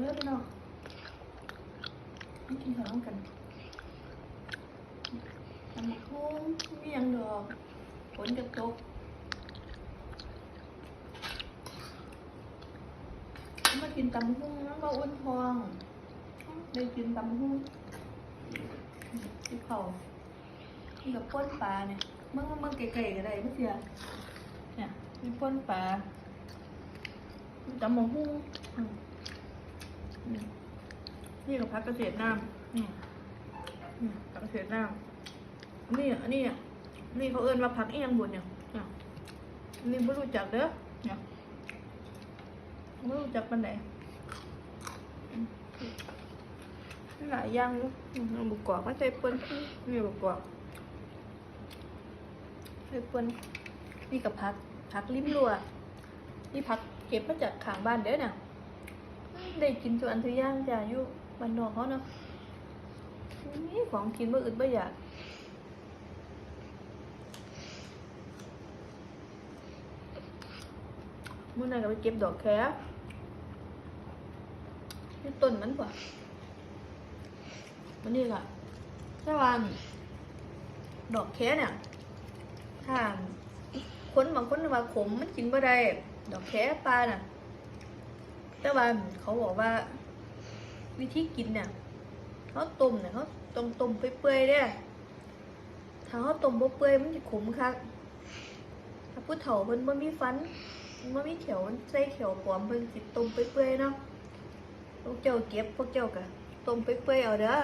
เลือดเนาะไม่กินข้าวกันทำหมกหุ้งม่ยังดอกฝนจะตกมากินตำหุ้งแล้วก็อ้วนทองได้กินตำหุ้งที่เขาที่กับป้นปลาเนี่ยเมื่อเมื่อไก่ๆก็ได้ไม่เสียเนี่ยมีป้นปลาตำหุ้ง นี่กับพักเกษตรน้ำนี่นี่พักเกษตรน้ำนนี้อันนี้อะนี่เขาเอิ้นว่าพักเอียงบุญเนี่ยเนี่ยนี่ไม่รู้จักเด้อเนี่ยไม่รู้จักปันไหนหลายอย่างอยู่อืมเอาบุกกอกมาใส่เปิ้นนี่บุกกอกใส่เปิ้นนี่กับพักพักริมรัวนี่พักเก็บมาจากข้างบ้านเด้อเนี่ย ได้กินส่วนทุกอย่างจ้ะอยู่บ้านนอกเขาเนาะนี่ของกินบ่อื่นบ่อยากมื้อนั้นก็ไปเก็บดอกแคนี่ต้นมันกว่ามันนี่ล่ะถ้าว่าดอกแคเนี่ยถ้าคนบางคนว่าขมมันกินบ่ได้ ดอกแคปลาน่ะ แต่ว่าเขาบอกว่า วิธีกินเนี่ยเขาต้มเนี่ยเขาต้องต้มเปื่อยๆเด้ถ้าเขาต้มบ่เปื่อยมันจะขมคักถ้าผู้เฒ่าเพิ่นบ่มีฟันบ่มีเขียวมันใส่เขียวปลอมเพิ่นสิต้มเปื่อยๆเนาะพวกเจ้าเก็บพวกเจ้าก็ต้มเปื่อยๆเอาเด้อ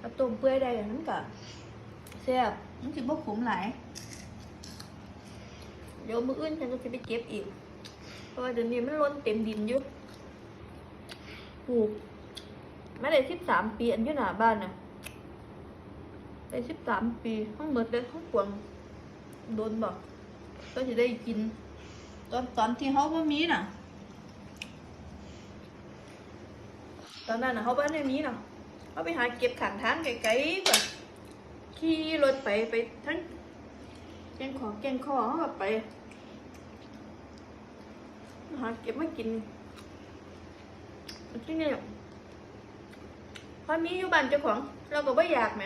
ถ้าต้มเปื่อยได้อย่างนั้นก็แซ่บมันสิบ่ขมหลายเดี๋ยวมื้ออื่นฉันก็สิไปเก็บอีก เพราะว่าเดี๋ยวนี้มันล้นเต็มดินอยู่ปลูกไม่ได้สิบสามปี อันอยู่หน้าบ้านน่ะได้สิบสามปีทั้งหมดเลยทั้งปวงโดนบอกก็จะได้กิน ตอนตอนที่เขาบ่มีน่ะ ตอนนั้นน่ะเขาบ้านได้มีน่ะเขาไปหาเก็บขังทางไกลๆแบบขี่รถไปไปทั้งแกงขอแกงคอเขาแบบไป หาเก็บมากินที่นี่พอมีอยู่บ้านเจ้าของ เราก็ไม่อยากแหม